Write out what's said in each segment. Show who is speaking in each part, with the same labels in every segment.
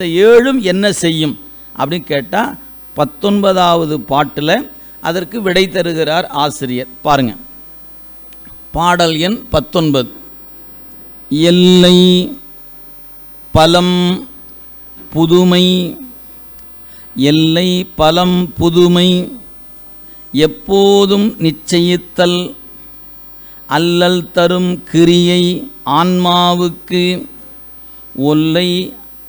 Speaker 1: இந்த ஏழும் என்ன செய்யும்? அப்படின்னு கேட்டால் பத்தொன்பதாவது பாட்டில் அதற்கு விடை தருகிறார் ஆசிரியர். பாருங்க. பாடல் எண் பத்தொன்பது. எல்லை பலம் புதுமை எல்லை பலம் புதுமை எப்போதும் நிச்சயித்தல் அல்லல் தரும் கிரியை ஆன்மாவுக்கு ஒல்லை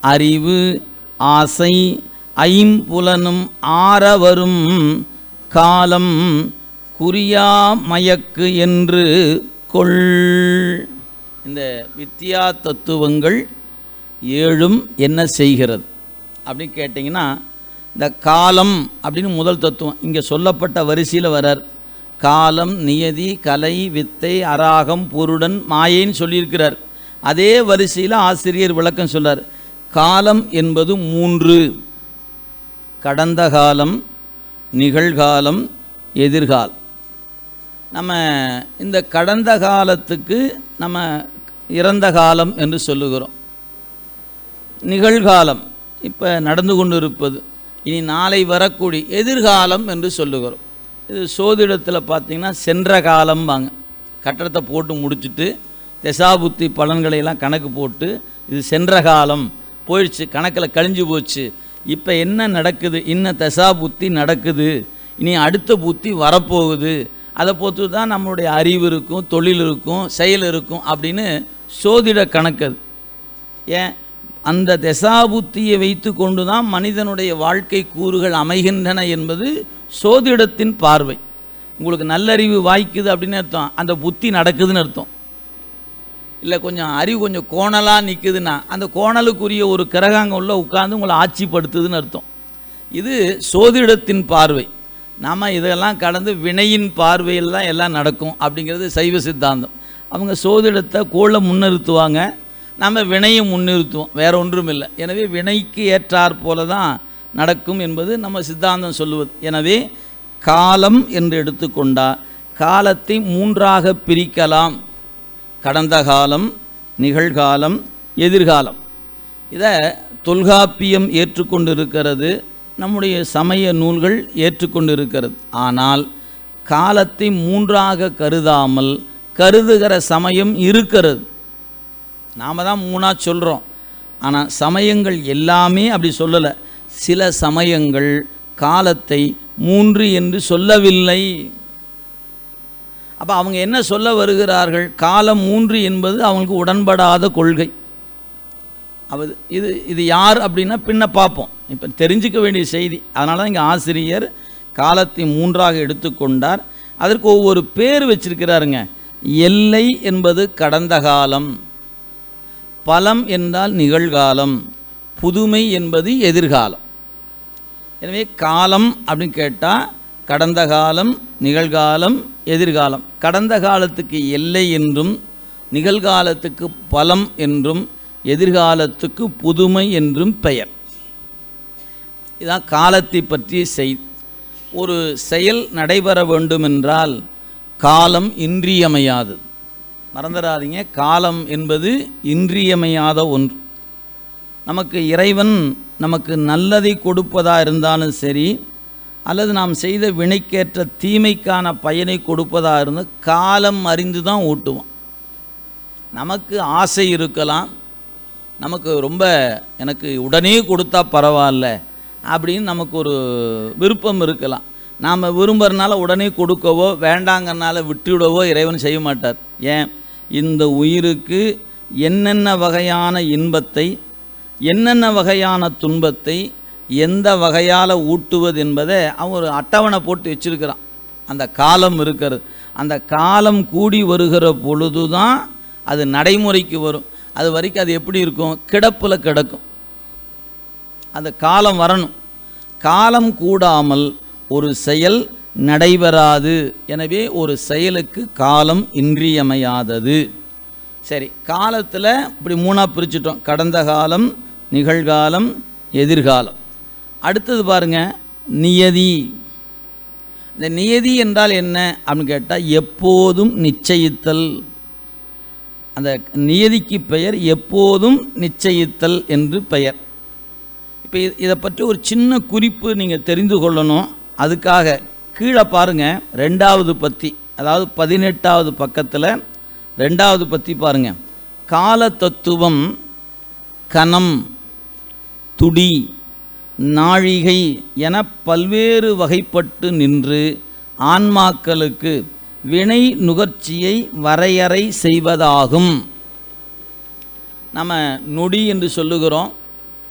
Speaker 1: அறிவு ஆசை ஐம்புலனும் ஆறவரும் காலம் குறியா மயக்கு என்று கொள். இந்த வித்தியா தத்துவங்கள் ஏழும் என்ன செய்கிறது? அப்படின்னு கேட்டிங்கன்னா இந்த காலம் அப்படின்னு முதல் தத்துவம். இங்கே சொல்லப்பட்ட வரிசையில் வரார். காலம் நியதி கலை வித்தை அராகம் பொருடன் மாயைன்னு சொல்லியிருக்கிறார். அதே வரிசையில் ஆசிரியர் விளக்கம் சொல்கிறார் காலம் என்பது மூன்று. கடந்த காலம் நிகழ்காலம் எதிர்கால். நம்ம இந்த கடந்த காலத்துக்கு நம்ம இறந்த காலம் என்று சொல்லுகிறோம். நிகழ்காலம் இப்போ நடந்து கொண்டு இருப்பது இனி நாளை வரக்கூடிய எதிர்காலம் என்று சொல்லுகிறோம். இது சோதிடத்தில் பார்த்தீங்கன்னா சென்ற காலம் வாங்க கட்டடத்தை போட்டு முடிச்சுட்டு தசாபுத்தி பலன்களையெல்லாம் கணக்கு போட்டு இது சென்ற காலம். போயிடுச்சு கணக்கில் கழிஞ்சு போச்சு. இப்போ என்ன நடக்குது? இன்ன தசாபுத்தி நடக்குது? இனி அடுத்த புத்தி வரப்போகுது. அதை பொறுத்து தான் நம்மளுடைய அறிவு இருக்கும் தொழில் இருக்கும் செயல் இருக்கும் அப்படின்னு சோதிட கணக்கு அது. ஏன்? அந்த தசாபுத்தியை வைத்து கொண்டு தான் மனிதனுடைய வாழ்க்கை கூறுகள் அமைகின்றன என்பது சோதிடத்தின் பார்வை. உங்களுக்கு நல்லறிவு வாய்க்குது அப்படின்னு அர்த்தம். அந்த புத்தி நடக்குதுன்னு அர்த்தம். இல்லை கொஞ்சம் அறிவு கொஞ்சம் கோணலாக நிற்குதுன்னா அந்த கோணலுக்குரிய ஒரு கிரகாங்க உள்ள உட்காந்து உங்களை ஆட்சிப்படுத்துதுன்னு அர்த்தம். இது சோதிடத்தின் பார்வை. நாம் இதெல்லாம் கடந்து வினையின் பார்வையில் தான் எல்லாம் நடக்கும் அப்படிங்கிறது சைவ சித்தாந்தம். அவங்க சோதிடத்தை கோளை முன்னிறுத்துவாங்க நம்ம வினையை முன்னிறுத்துவோம் வேறு ஒன்றும் இல்லை. எனவே வினைக்கு ஏற்றாற் போல தான் நடக்கும் என்பது நம்ம சித்தாந்தம் சொல்லுவது. எனவே காலம் என்று எடுத்துக்கொண்டால் காலத்தை மூன்றாக பிரிக்கலாம். கடந்த காலம் நிகழ்காலம் எதிர்காலம். இதை தொல்காப்பியம் ஏற்றுக்கொண்டிருக்கிறது நம்முடைய சமய நூல்கள் ஏற்றுக்கொண்டிருக்கிறது. ஆனால் காலத்தை மூன்றாக கருதாமல் கருதுகிற சமயம் இருக்கிறது. நாம் தான் மூணாக சொல்கிறோம் ஆனால் சமயங்கள் எல்லாமே அப்படி சொல்லலை. சில சமயங்கள் காலத்தை மூன்று என்று சொல்லவில்லை. அப்போ அவங்க என்ன சொல்ல வருகிறார்கள்? காலம் மூன்று என்பது அவங்களுக்கு உடன்படாத கொள்கை. அவ இது இது யார் அப்படின்னா பின்ன பார்ப்போம். இப்போ தெரிஞ்சுக்க வேண்டிய செய்தி. அதனால தான் இங்கே ஆசிரியர் காலத்தை மூன்றாக எடுத்துக்கொண்டார். அதற்கு ஒவ்வொரு பேர் வச்சிருக்கிறாருங்க. எல்லை என்பது கடந்த காலம். பலம் என்றால் நிகழ்காலம். புதுமை என்பது எதிர்காலம். எனவே காலம் அப்படின்னு கேட்டால் கடந்த காலம் நிகழ்காலம் எதிர்காலம். கடந்த காலத்துக்கு எல்லை என்றும் நிகழ்காலத்துக்கு பலம் என்றும் எதிர்காலத்துக்கு புதுமை என்றும் பெயர். இதான் காலத்தை பற்றிய செய் ஒரு செயல் நடைபெற வேண்டுமென்றால் காலம் இன்றியமையாது. மறந்துடாதீங்க காலம் என்பது இன்றியமையாத ஒன்று. நமக்கு இறைவன் நமக்கு நல்லதை கொடுப்பதாக இருந்தாலும் சரி அல்லது நாம் செய்த வினைக்கேற்ற தீமைக்கான பயனை கொடுப்பதாக இருந்தால் காலம் அறிந்து தான் ஊட்டுவோம் நமக்கு ஆசை இருக்கலாம். நமக்கு ரொம்ப எனக்கு உடனே கொடுத்தா பரவாயில்ல அப்படின்னு நமக்கு ஒரு விருப்பம் இருக்கலாம். நாம் விரும்புறனால உடனே கொடுக்கவோ வேண்டாங்கனால விட்டுவிடவோ இறைவன் செய்ய மாட்டார். ஏன்? இந்த உயிருக்கு என்னென்ன வகையான இன்பத்தை என்னென்ன வகையான துன்பத்தை எந்த வகையால் ஊட்டுவது என்பதை அவன் ஒரு அட்டவணை போட்டு வச்சிருக்கிறான். அந்த காலம் இருக்கிறது. அந்த காலம் கூடி வருகிற பொழுது தான் அது நடைமுறைக்கு வரும். அது வரைக்கும் அது எப்படி இருக்கும்? கிடப்பில் கிடக்கும். அந்த காலம் வரணும். காலம் கூடாமல் ஒரு செயல் நடைபெறாது. எனவே ஒரு செயலுக்கு காலம் இன்றியமையாதது. சரி காலத்தில் இப்படி மூணாக பிரிச்சுட்டோம். கடந்த காலம் நிகழ்காலம் எதிர்காலம். அடுத்தது பாருங்க நியதி. இந்த நியதி என்றால் என்ன அப்படின்னு கேட்டால் எப்போதும் நிச்சயித்தல். அந்த நியதிக்கு பெயர் எப்போதும் நிச்சயித்தல் என்று பெயர். இப்போ இதை பற்றி ஒரு சின்ன குறிப்பு நீங்கள் தெரிந்து கொள்ளணும். அதுக்காக கீழே பாருங்கள் ரெண்டாவது பத்தி. அதாவது பதினெட்டாவது பக்கத்தில் ரெண்டாவது பற்றி பாருங்கள் கால தத்துவம் கணம் துடி. நாழிகை என பல்வேறு வகைப்பட்டு நின்று ஆன்மாக்களுக்கு வினை நுகர்ச்சியை வரையறை செய்வதாகும். நம்ம நொடி என்று சொல்லுகிறோம்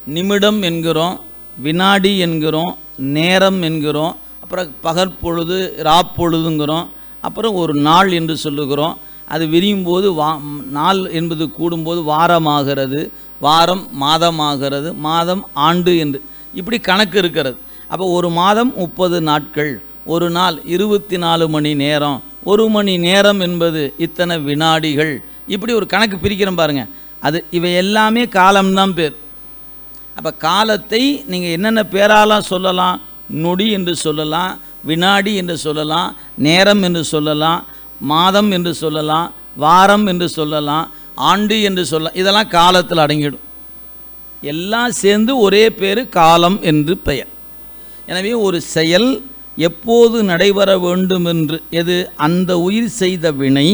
Speaker 1: நிமிடம் என்கிறோம் வினாடி என்கிறோம் நேரம் என்கிறோம் அப்புறம் பகற்பொழுது ராப்பொழுதுங்கிறோம் அப்புறம் ஒரு நாள் என்று சொல்லுகிறோம். அது விரியும் போது வா நாள் என்பது கூடும்போது வாரமாகிறது வாரம் மாதமாகிறது மாதம் ஆண்டு என்று. இப்படி கணக்கு இருக்கிறது. அப்போ ஒரு மாதம் முப்பது நாட்கள் ஒரு நாள் இருபத்தி நாலு மணி நேரம். ஒரு மணி நேரம் என்பது இத்தனை வினாடிகள். இப்படி ஒரு கணக்கு பிரிக்கிறோம் பாருங்கள் அது இவை எல்லாமே காலம்தான் பேர். அப்போ காலத்தை நீங்கள் என்னென்ன பேராலாம் சொல்லலாம்? நொடி என்று சொல்லலாம் வினாடி என்று சொல்லலாம் நேரம் என்று சொல்லலாம் மாதம் என்று சொல்லலாம் வாரம் என்று சொல்லலாம் ஆண்டு என்று சொல்லலாம். இதெல்லாம் காலத்தில் அடங்கிடும். எல்லாம் சேர்ந்து ஒரே பேர் காலம் என்று பெயர். எனவே ஒரு செயல் எப்போது நடைபெற வேண்டும் என்று எது? அந்த உயிர் செய்த வினை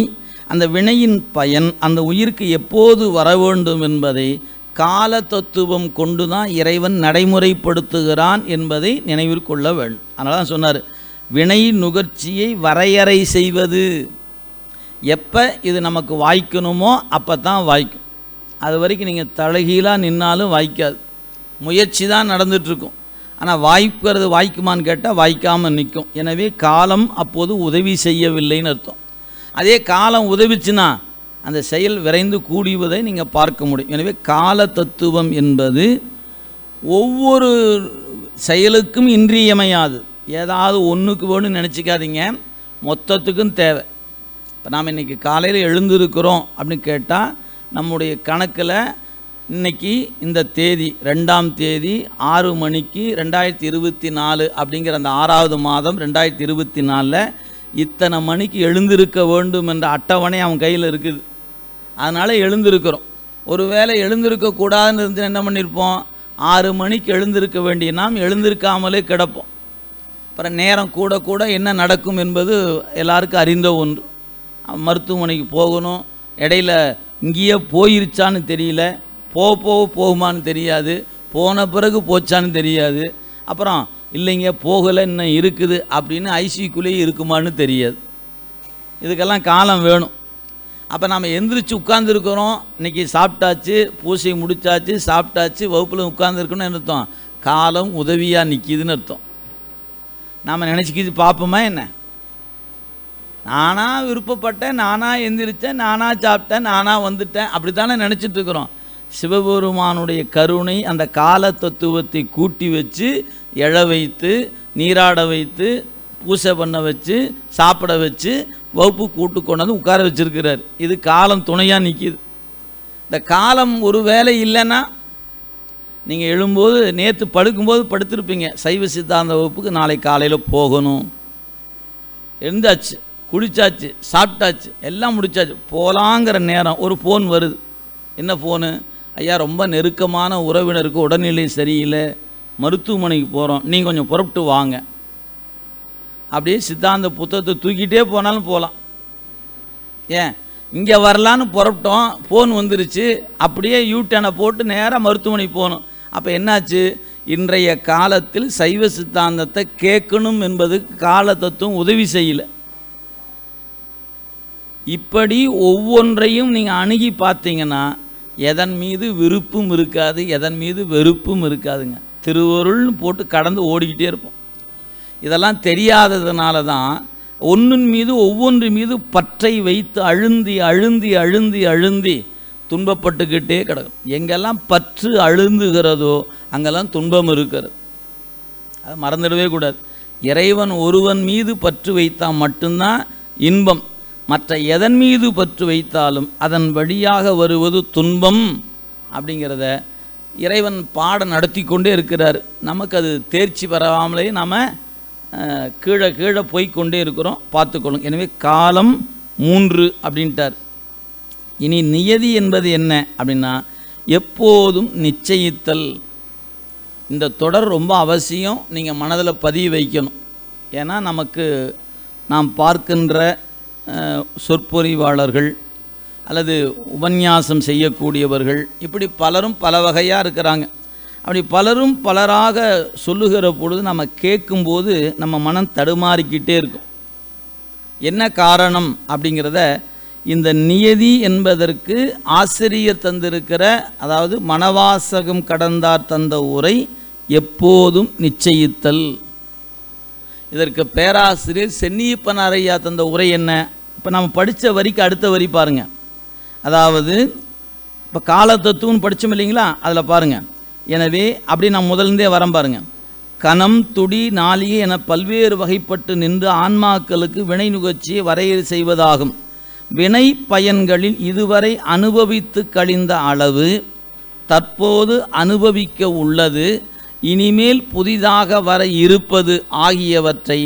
Speaker 1: அந்த வினையின் பயன் அந்த உயிருக்கு எப்போது வர வேண்டும் என்பதை கால தத்துவம் கொண்டு தான் இறைவன் நடைமுறைப்படுத்துகிறான் என்பதை நினைவில் கொள்ள வேண்டும். அதனால் தான் சொன்னார் வினை நுகர்ச்சியை வரையறை செய்வது. எப்போ இது நமக்கு வாய்க்கணுமோ அப்போ தான் வாய்க்கும். அது வரைக்கும் நீங்கள் தலைகீழாக நின்னாலும் வாய்க்காது. முயற்சி தான் நடந்துகிட்ருக்கும் ஆனால் வாய்க்கிறது வாய்க்குமான்னு கேட்டால் வாய்க்காமல் நிற்கும் எனவே காலம் அப்போது உதவி செய்யவில்லைன்னு அர்த்தம். அதே காலம் உதவிச்சுன்னா அந்த செயல் விரைந்து கூடிவதை நீங்கள் பார்க்க முடியும். எனவே கால தத்துவம் என்பது ஒவ்வொரு செயலுக்கும் இன்றியமையாது. ஏதாவது ஒன்றுக்கு வேணும்னு நினச்சிக்காதீங்க. மொத்தத்துக்கும் தேவை. இப்போ நாம் இன்றைக்கி காலையில் எழுந்திருக்கிறோம் அப்படின்னு கேட்டால் நம்முடைய கணக்கில் இன்னைக்கு இந்த தேதி ரெண்டாம் தேதி ஆறு மணிக்கு ரெண்டாயிரத்தி இருபத்தி நாலு அப்படிங்கிற அந்த ஆறாவது மாதம் ரெண்டாயிரத்தி இருபத்தி நாலில் இத்தனை மணிக்கு எழுந்திருக்க வேண்டும் என்ற அட்டவணை அவன் கையில் இருக்குது. அதனால் எழுந்திருக்கிறோம். ஒருவேளை எழுந்திருக்கக்கூடாதுன்னு இருந்து என்ன பண்ணியிருப்போம் ஆறு மணிக்கு எழுந்திருக்க வேண்டிய நாம் எழுந்திருக்காமலே கிடப்போம். அப்புறம் நேரம் கூட கூட என்ன நடக்கும் என்பது எல்லாருக்கும் அறிந்த ஒன்று. மருத்துவமனைக்கு போகணும். இடையில இங்கேயே போயிருச்சான்னு தெரியல. போக போக போகுமான்னு தெரியாது. போன பிறகு போச்சான்னு தெரியாது. அப்புறம் இல்லைங்க போகலை இன்னும் இருக்குது அப்படின்னு ஐசியூக்குள்ளேயே இருக்குமான்னு தெரியாது. இதுக்கெல்லாம் காலம் வேணும். அப்போ நாம் எந்திரிச்சு உட்காந்துருக்குறோம் இன்றைக்கி சாப்பிட்டாச்சு பூசை முடிச்சாச்சு சாப்பிட்டாச்சு வகுப்பில் உட்காந்துருக்கணும்னு அர்த்தம்? காலம் உதவியாக நிற்கிதுன்னு அர்த்தம். நாம் நினச்சிக்கிது பார்ப்போமா என்ன? நானாக விருப்பப்பட்டேன் நானாக எந்திரிச்சேன் நானாக சாப்பிட்டேன் நானாக வந்துட்டேன். அப்படி தானே நினச்சிட்டு இருக்கிறோம். சிவபெருமானுடைய கருணை அந்த கால தத்துவத்தை கூட்டி வச்சு எழ வைத்து நீராட வைத்து பூசை பண்ண வச்சு சாப்பிட வச்சு வகுப்பு கூட்டு கொண்டாந்து உட்கார வச்சுருக்கிறார். இது காலம் துணையாக நிற்கிது இந்த காலம் ஒரு வேலை இல்லைன்னா நீங்கள் எழும்போது நேற்று படுக்கும்போது படுத்திருப்பீங்க. சைவ சித்தாந்த வகுப்புக்கு நாளை காலையில் போகணும். எழுந்தாச்சு. குளிச்சாச்சு சாப்பிட்டாச்சு எல்லாம் முடிச்சாச்சு. போகலாங்கிற நேரம் ஒரு ஃபோன் வருது. என்ன ஃபோனு ஐயா ரொம்ப நெருக்கமான உறவினருக்கு உடல்நிலை சரியில்லை. மருத்துவமனைக்கு போகிறோம் நீங்கள் கொஞ்சம் புறப்பட்டு வாங்க. அப்படியே சித்தாந்த புத்தகத்தை தூக்கிட்டே போனாலும் போகலாம். ஏன்? இங்கே வரலான்னு புறப்பட்டோம். ஃபோன் வந்துருச்சு. அப்படியே யூட்டனை போட்டு நேராக மருத்துவமனைக்கு போகணும். அப்போ என்னாச்சு? இன்றைய காலத்தில் சைவ சித்தாந்தத்தை கேட்கணும் என்பதுக்கு கால தத்துவம் உதவி செய்யலை. இப்படி ஒவ்வொன்றையும் நீங்கள் அணுகி பார்த்தீங்கன்னா எதன் மீது விருப்பும் இருக்காது எதன் மீது வெறுப்பும் இருக்காதுங்க. திருவருள்னு போட்டு கடந்து ஓடிக்கிட்டே இருப்போம். இதெல்லாம் தெரியாததுனால தான் ஒன்றின் மீது ஒவ்வொன்று மீது பற்றை வைத்து அழுந்தி அழுந்தி அழுந்தி அழுந்தி துன்பப்பட்டுக்கிட்டே கிடக்கும். எங்கெல்லாம் பற்று அழுந்துகிறதோ அங்கெல்லாம் துன்பம் இருக்கிறது. அதை மறந்துடவே கூடாது. இறைவன் ஒருவன் மீது பற்று வைத்தால் மட்டும்தான் இன்பம். மற்ற எதன் மீது பற்று வைத்தாலும் அதன் வழியாக வருவது துன்பம் அப்படிங்கிறத இறைவன் பாடம் நடத்தி கொண்டே இருக்கிறார். நமக்கு அது தேர்ச்சி பெறாமலே நாம் கீழே கீழே போய்கொண்டே இருக்கிறோம். பார்த்துக்கொள்ளும். எனவே காலம் மூன்று அப்படின்ட்டார். இனி நியதி என்பது என்ன அப்படின்னா எப்போதும் நிச்சயித்தல். இந்த தொடர் ரொம்ப அவசியம். நீங்கள் மனதில் பதிய வைக்கணும். ஏன்னா நமக்கு நாம் பார்க்கின்ற சொற்பொறிவாளர்கள் அல்லது உபன்யாசம் செய்யக்கூடியவர்கள் இப்படி பலரும் பல வகையாக இருக்கிறாங்க. அப்படி பலரும் பலராக சொல்லுகிற பொழுது நம்ம கேட்கும்போது நம்ம மனம் தடுமாறிக்கிட்டே இருக்கும். என்ன காரணம் அப்படிங்கிறத இந்த நியதி என்பதற்கு ஆசிரியர் தந்திருக்கிற அதாவது மனவாசகம் கடந்தார் தந்த உரை எப்போதும் நிச்சயித்தல். இதற்கு பேராசிரியர் சென்னியப்பன் அறையா தந்த உரை என்ன? இப்போ நம்ம படித்த வரிக்கு அடுத்த வரி பாருங்கள் அதாவது இப்போ காலத்தத்துவம்னு படித்தோம் இல்லைங்களா? அதில் பாருங்கள் எனவே அப்படி நான் முதல்ந்தே வரேன் பாருங்கள் கணம் துடி நாளிகை என பல்வேறு வகைப்பட்டு நின்று ஆன்மாக்களுக்கு வினை நுகர்ச்சியை வரையறை செய்வதாகும். வினை பயன்களில் இதுவரை அனுபவித்து கழிந்த அளவு தற்போது அனுபவிக்க உள்ளது இனிமேல் புதிதாக வர இருப்பது ஆகியவற்றை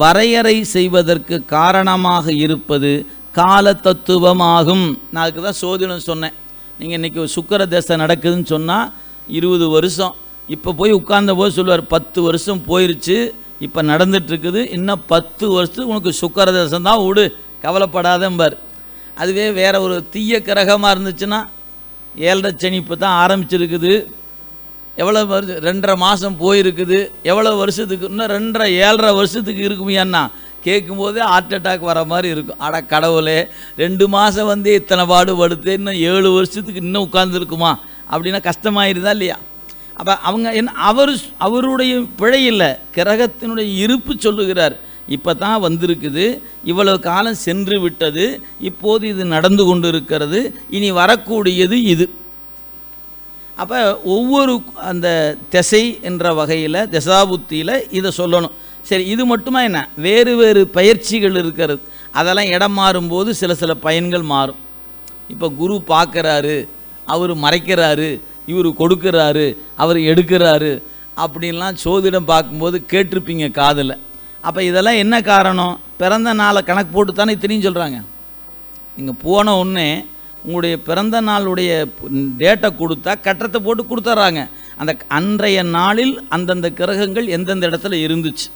Speaker 1: வரையறை செய்வதற்கு காரணமாக இருப்பது கால தத்துவமாகும் நான் அதுக்கு தான் சோதிடம் சொன்னேன். நீங்கள் இன்றைக்கி சுக்கர தசை நடக்குதுன்னு சொன்னால் இருபது வருஷம். இப்போ போய் உட்கார்ந்த போது சொல்லுவார் பத்து வருஷம் போயிருச்சு இப்போ நடந்துட்டுருக்குது. இன்னும் பத்து வருஷத்துக்கு உனக்கு சுக்கர தசம் தான் விடு கவலைப்படாதம்பார். அதுவே வேற ஒரு தீய கிரகமாக இருந்துச்சுன்னா ஏழரை சனி இப்போ தான் ஆரம்பிச்சிருக்குது. எவ்வளோ வருஷம் ரெண்டரை மாதம் போயிருக்குது எவ்வளோ வருஷத்துக்கு இன்னும் ரெண்டரை ஏழரை வருஷத்துக்கு இருக்குமையாண்ணா கேட்கும்போதே ஹார்ட் அட்டாக் வர மாதிரி இருக்கும். அட கடவுளே ரெண்டு மாதம் வந்து இத்தனை பாடுபடுத்து இன்னும் ஏழு வருஷத்துக்கு இன்னும் உட்கார்ந்துருக்குமா? அப்படின்னா கஷ்டமாயிருதா இல்லையா? அப்போ அவங்க என்ன அவர் அவருடைய பிழை இல்லை கிரகத்தினுடைய இருப்பு சொல்லுகிறார். இப்போ தான் வந்திருக்குது இவ்வளவு காலம் சென்று விட்டது இப்போது இது நடந்து கொண்டு இருக்கிறது இனி வரக்கூடியது இது. அப்போ ஒவ்வொரு அந்த திசை என்ற வகையில் தசாபுத்தியில் இதை சொல்லணும். சரி இது மட்டுமா என்ன? வேறு வேறு பயிற்சிகள் இருக்கிறது. அதெல்லாம் இடம் மாறும்போது சில சில பயன்கள் மாறும். இப்போ குரு பார்க்குறாரு அவர் மறைக்கிறாரு இவர் கொடுக்குறாரு அவர் எடுக்கிறாரு அப்படின்லாம் சோதிடம் பார்க்கும்போது கேட்டிருப்பீங்க காதில். அப்போ இதெல்லாம் என்ன காரணம்? பிறந்த நாளை கணக்கு போட்டு தானே இத்தனையும் சொல்கிறாங்க இங்கே போன உடனே உங்களுடைய பிறந்த நாளுடைய டேட்டை கொடுத்தா கட்டத்தை போட்டு கொடுத்துட்றாங்க அந்த அன்றைய நாளில் அந்தந்த கிரகங்கள் எந்தெந்த இடத்துல இருந்துச்சு.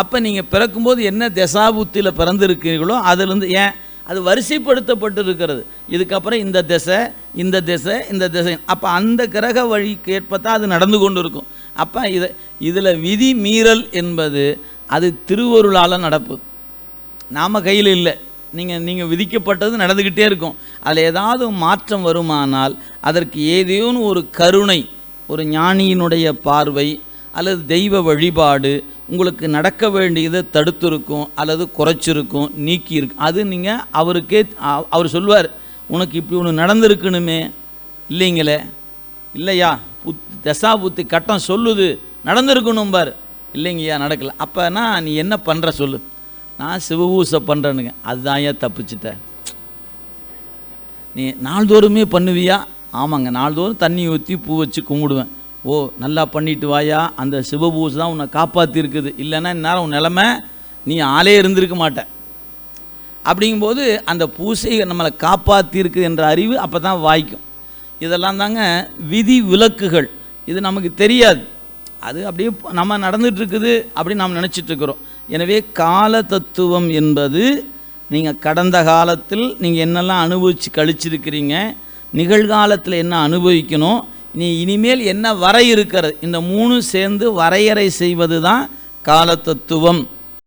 Speaker 1: அப்போ நீங்கள் பிறக்கும்போது என்ன தசாபுத்தியில் பிறந்திருக்கீங்களோ அதிலிருந்து ஏன்? அது வரிசைப்படுத்தப்பட்டு இருக்கிறது இதுக்கப்புறம் இந்த திசை இந்த திசை இந்த திசை. அப்போ அந்த கிரக வழிக்கு ஏற்பத்தான் அது நடந்து கொண்டு இருக்கும் அப்போ இதை இதில் விதி மீறல் என்பது அது திருவருளால் நடப்புது நாம் கையில் இல்லை. நீங்கள் நீங்கள் விதிக்கப்பட்டது நடந்துக்கிட்டே இருக்கும். அதில் ஏதாவது மாற்றம் வருமானால் அதற்கு ஏதேனும் ஒரு கருணை ஒரு ஞானியினுடைய பார்வை அல்லது தெய்வ வழிபாடு உங்களுக்கு நடக்க வேண்டியதை தடுத்துருக்கும் அல்லது குறைச்சிருக்கும் நீக்கி இருக்கும் அது நீங்கள் அவருக்கே அவர் சொல்வார் உனக்கு இப்படி ஒன்று நடந்திருக்கணுமே. இல்லைங்களே? இல்லையா? புத் தசா புத்தி கட்டம் சொல்லுது நடந்திருக்கணும் பார் இல்லைங்கய்யா நடக்கல. அப்போனா நீ என்ன பண்ணுற சொல்லு. நான் சிவபூசை பண்ணுறேனுங்க அதுதான் ஏன் தப்பிச்சிட்டேன் நீ நாள்தோறுமே பண்ணுவியா? ஆமாங்க நாள்தோறும் தண்ணி ஊற்றி பூ வச்சு கும்பிடுவேன். ஓ நல்லா பண்ணிட்டு வாயா? அந்த சிவபூசை தான் உன்னை காப்பாற்றிருக்குது இல்லைன்னா இந்நேரம் உன் நிலமை நீ ஆளே இருந்திருக்க மாட்ட. அப்படிங்கும்போது அந்த பூசை நம்மளை காப்பாற்றிருக்கு என்ற அறிவு அப்போ தான் வாய்க்கும். இதெல்லாம் தாங்க விதி விலக்குகள் இது நமக்கு தெரியாது. அது அப்படியே நம்ம நடந்துகிட்ருக்குது அப்படின்னு நாம் நினச்சிட்டு இருக்கிறோம். எனவே கால தத்துவம் என்பது நீங்கள் கடந்த காலத்தில் நீங்கள் என்னெல்லாம் அனுபவித்து கழிச்சிருக்கிறீங்க நிகழ்காலத்தில் என்ன அனுபவிக்கணும் நீ இனிமேல் என்ன வர இருக்கிறது இந்த மூணு சேர்ந்து வரையறை செய்வது தான் கால தத்துவம்.